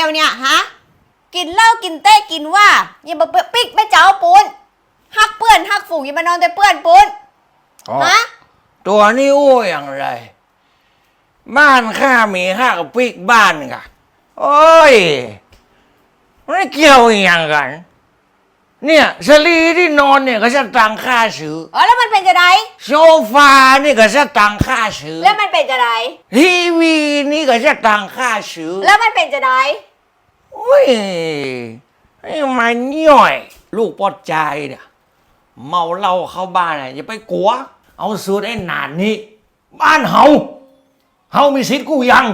แล้วเนี่ยฮะกินเหล้ากินเต้กินว่าอย่ามาปิ๊กไม่เจ้าปูนฮักเปื้อนฮักฝูงอย่ามานอนแต่เปื้อนปูนอ๋อฮะตัวนี้อู้อย่างไร บ้านข้ามีข้ากับปิกบ้านกะโอ้ยไม่เกี่ยวอหย่างกัน เนี่ยสลีที่นอนเนี่ยก็จะตังค่าซื้อเออแล้วมันเป็นจะไดโซฟานี่ก็จะตังค่าซื้อแล้วมันเป็นจะไดทีวีนี่ก็จะตังค่าซื้อแล้วมันเป็นจะไดโอ้ยไอ้มันย่อย ลูกปอดใจเนี่ยเมาเหล้าเข้าบ้านเนี่ยอย่าไปกลัว เอาสูตรไอ้หนานนี้ บ้านเฮาเฮามีสิทธิ์กู้ยัง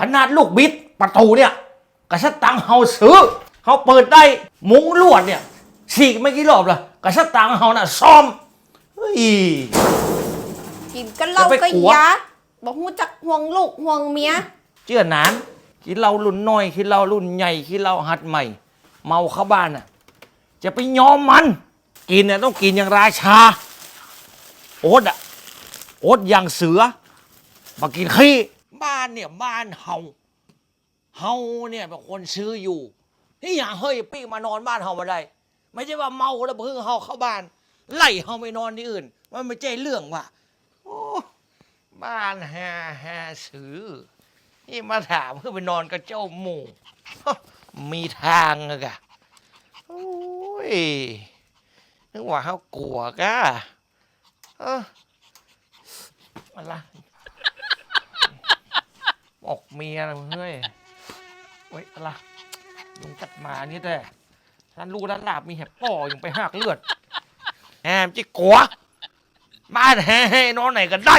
ขนาดลูกบิดประตูเนี่ยกระชัตังเฮาซื้อเฮาเปิดได้มุ้งลวดเนี่ยฉีกไม่กี่รอบละกระชัตังเฮาน่ะซ่อมเฮ้ย กินกันเหล้าอย่าไปก็กลัว ยาบอกหูจักห่วงลูกห่วงเมีย เชื่อหนาน คิดเรารุ่นน้อยคิดเรารุ่นใหญ่คิดเราหัดใหม่ เมาเข้าบ้านน่ะ จะไปยอมมัน กินเนี่ยต้องกินอย่างราชา โอ๊ตอะโอ๊ตอย่างเสือมากินขี้บ้านเนี่ยบ้านเฮาเฮาเนี่ยเป็นคนซื้ออยู่นี่อย่างเฮ้ยปี้มานอนบ้านเฮามาได้ไม่ใช่ว่าเมาแล้วเพิ่งเฮาเข้าบ้าน ไล่เฮาไปนอนที่อื่น มันไม่ใช่เรื่องว่ะบ้านแฮแฮซื้อ นี่มาถามเพื่อไปนอนกับเจ้าหมูมีทางอะกะโอ้ยนึกว่าเขากลัวกะเอออะไรบอกเมียนะเฮ้ยเว้ยอะไรยุงกัดหมานี่แต่ฉันรู้ด้านหลาบมีแหบป่อยังไปหักเลือดแหมจิกัวบ้านแห่นอนไหนก็ได้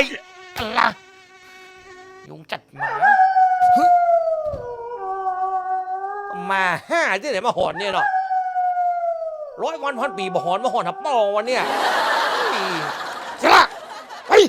อะไรยุงจัดหมา มาห้าที่ไหนมาหอนเนี่ยเนาะร้อยวันพันปีบ่หอนมาหอนหับป้าวันเนี่ยปีชะละเฮ้ย